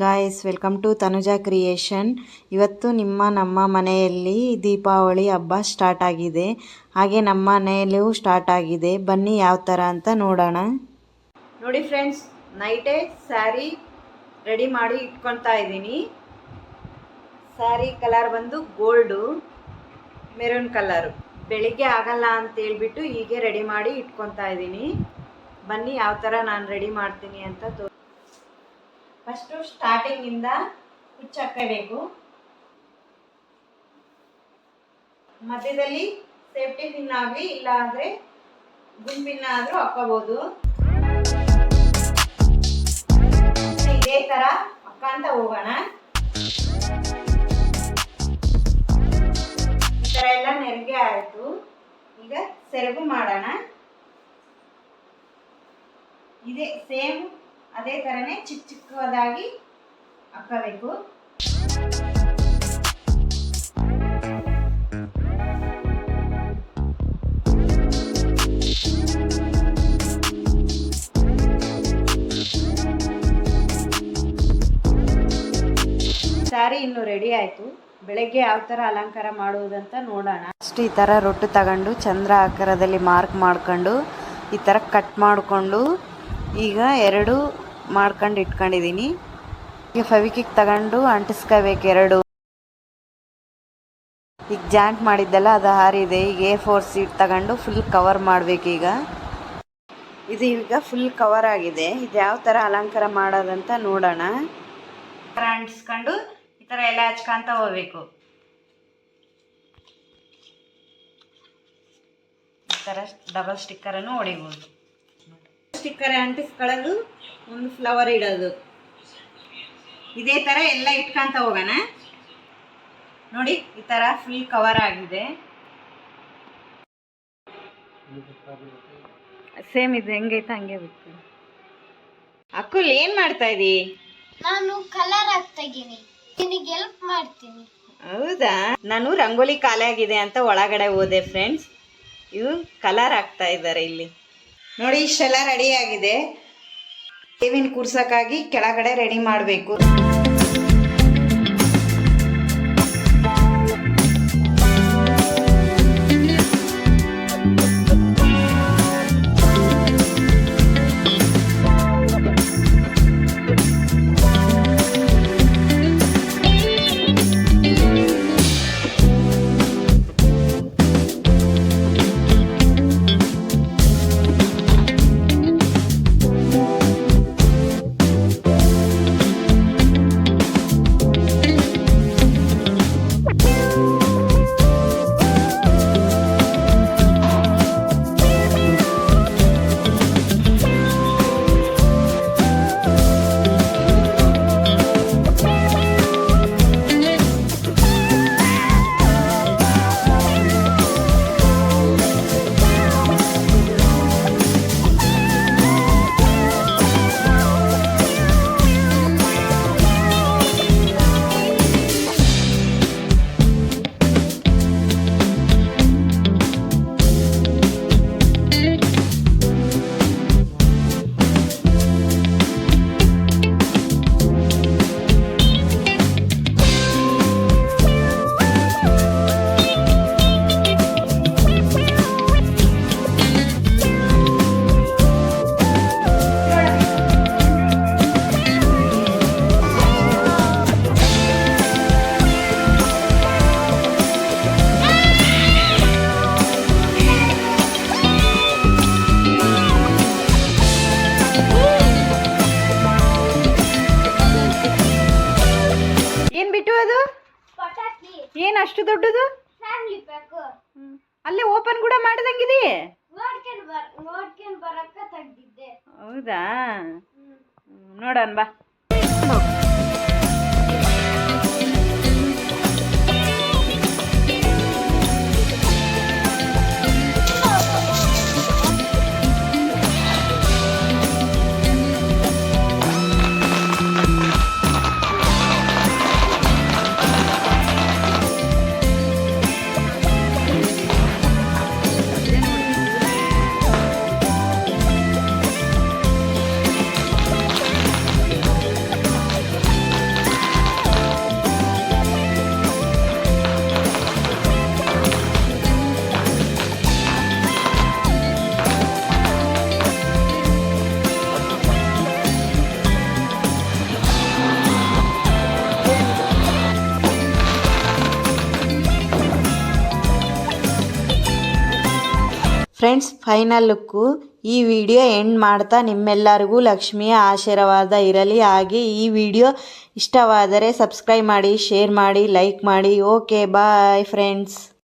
Guys welcome to Tanuja creation ಇವತ್ತು ನಿಮ್ಮ, ನಮ್ಮ ಮನೆಯಲ್ಲಿ ದೀಪಾವಳಿ ಹಬ್ಬ ಸ್ಟಾರ್ಟ್ ಆಗಿದೆ. ಹಾಗೆ ನಮ್ಮ ಮನೆಯಲ್ಲೂ ಸ್ಟಾರ್ಟ್ ಆಗಿದೆ. ಬನ್ನಿ ಯಾವ ಥರ ಅಂತ ನೋಡೋಣ. ನೋಡಿ ಫ್ರೆಂಡ್ಸ್ ನೈಟೇ ಸ್ಯಾರಿ ರೆಡಿ ಮಾಡಿ ಇಟ್ಕೊತಾ ಇದ್ದೀನಿ. ಸ್ಯಾರಿ ಕಲರ್ ಬಂದು ಗೋಲ್ಡು ಮೆರೂನ್ ಕಲರು ಬೆಳಿಗ್ಗೆ ಆಗಲ್ಲ ಅಂತ ಹೇಳ್ಬಿಟ್ಟು ಹೀಗೆ ರೆಡಿ ಮಾಡಿ ಇಟ್ಕೊತಾ ಇದ್ದೀನಿ. ಬನ್ನಿ ಯಾವ ಥರ ನಾನು ರೆಡಿ ಮಾಡ್ತೀನಿ ಅಂತ ತೋ ಫಸ್ಟು ಸ್ಟಾರ್ಟಿಂಗಿಂದ ಹುಚ್ಚ ಹಾಕಬೇಕು ಮಧ್ಯದಲ್ಲಿ ಸೇಫ್ಟಿ ಪಿನ್ ಆಗಲಿ, ಇಲ್ಲ ಅಂದರೆ ಗುಂಪಿನ ಆದರೂ ಹಾಕೋಬೋದು ಇದೇ ಥರ ಅಕ್ಕಂತ ಹೋಗೋಣ. ಈ ಥರ ಎಲ್ಲ ನೆರಿಗೆ ಆಯಿತು. ಈಗ ಸೆರಗು ಮಾಡೋಣ. ಇದೇ ಸೇಮ್ ಅದೇ ಥರನೇ ಚಿಕ್ಕ ಚಿಕ್ಕದಾಗಿ ಹಾಕಬೇಕು ಸಾರಿ ಇನ್ನು ರೆಡಿ ಆಯಿತು. ಬೆಳಗ್ಗೆ ಯಾವ ಥರ ಅಲಂಕಾರ ಮಾಡುವುದಂತ ನೋಡೋಣ. ಅಷ್ಟು ಈ ಥರ ರೊಟ್ಟು ತಗೊಂಡು ಚಂದ್ರ ಆಕಾರದಲ್ಲಿ ಮಾರ್ಕ್ ಮಾಡ್ಕೊಂಡು ಈ ಥರ ಕಟ್ ಮಾಡಿಕೊಂಡು ಈಗ ಎರಡು ಮಾಡ್ಕೊಂಡು ಇಟ್ಕೊಂಡಿದ್ದೀನಿ ಈಗ ಫವಿಕಿಗೆ ತಗೊಂಡು, ಅಂಟಿಸ್ಕೋಬೇಕು ಎರಡು. ಈಗ ಜಾಂಟ್ ಮಾಡಿದ್ದೆಲ್ಲ ಅದು ಹಾರಿದೆ ಈಗ ಎ ಫೋರ್ ಸೀಟ್ ತಗೊಂಡು ಫುಲ್ ಕವರ್ ಮಾಡಬೇಕೀಗ ಇದು ಈಗ ಫುಲ್ ಕವರ್ ಆಗಿದೆ. ಇದು ಯಾವ ಥರ ಅಲಂಕಾರ ಮಾಡೋದಂತ ನೋಡೋಣ. ಅಂಟಿಸ್ಕೊಂಡು ಈ ಥರ ಎಲ್ಲ ಹಚ್ಕೊಂತ ಹೋಗ್ಬೇಕು. ಈ ಥರ ಡಬಲ್ ಸ್ಟಿಕ್ಕರನ್ನು ಹೊಡಿಬೋದು. ಸ್ಟಿಕ್ಕರ್ ಅಂಟಿಸ್ಕೊಳ್ಳೋದು ಒಂದು ಫ್ಲವರ್ ಇಡೋದು. ಇದೇ ಥರ ಎಲ್ಲ ಇಟ್ಕೊಂತ ಹೋಗೋಣ. ನೋಡಿ ಈ ಥರ ಫುಲ್ ಕವರ್ ಆಗಿದೆ. ಸೇಮ್ ಇದು ಹೆಂಗೈತೆ ಹಂಗೆ ಬಿಟ್ಟು ಅಕ್ಕುಲ್ ಏನ್ ಮಾಡ್ತಾ ಇದ್ದೀ ನಾನು ಕಲರ್ ಹಾಕ್ತಾ ಇದ್ದೀನಿ. ನಿನಗೆ ಹೆಲ್ಪ್ ಮಾಡ್ತೀನಿ. ಹೌದಾ? ನಾನು ರಂಗೋಲಿ ಖಾಲಿ ಆಗಿದೆ ಅಂತ ಒಳಗಡೆ ಹೋದೆ ಫ್ರೆಂಡ್ಸ್ ಇವು ಕಲರ್ ಹಾಕ್ತಾ ಇದ್ದಾರೆ ಇಲ್ಲಿ. ನೋಡಿ ಇಷ್ಟೆಲ್ಲ ರೆಡಿ ಆಗಿದೆ. ಕೂರ್ಸಕ್ಕಾಗಿ ಕೆಳಗಡೆ ರೆಡಿ ಮಾಡಬೇಕು. ಏನು ಬಿಟ್ಟು ಅದು? ಏನ್ ಅಷ್ಟು ದೊಡ್ಡದು? ಅಲ್ಲೇ ಓಪನ್ ಕೂಡ ಮಾಡದಂಗಿದೆ? ಹೌದಾ? ನೋಡೋಣ ಬಾ. Friends, final look. ಈ ವಿಡಿಯೋ ಎಂಡ್ ಮಾಡ್ತಾ ನಿಮ್ಮೆಲ್ಲರಿಗೂ ಲಕ್ಷ್ಮಿಯ ಆಶೀರ್ವಾದ ಇರಲಿ. ಹಾಗೆ ಈ ವಿಡಿಯೋ ಇಷ್ಟವಾದರೆ ಸಬ್ಸ್ಕ್ರೈಬ್ ಮಾಡಿ, ಶೇರ್ ಮಾಡಿ, ಲೈಕ್ ಮಾಡಿ. Okay, bye, friends.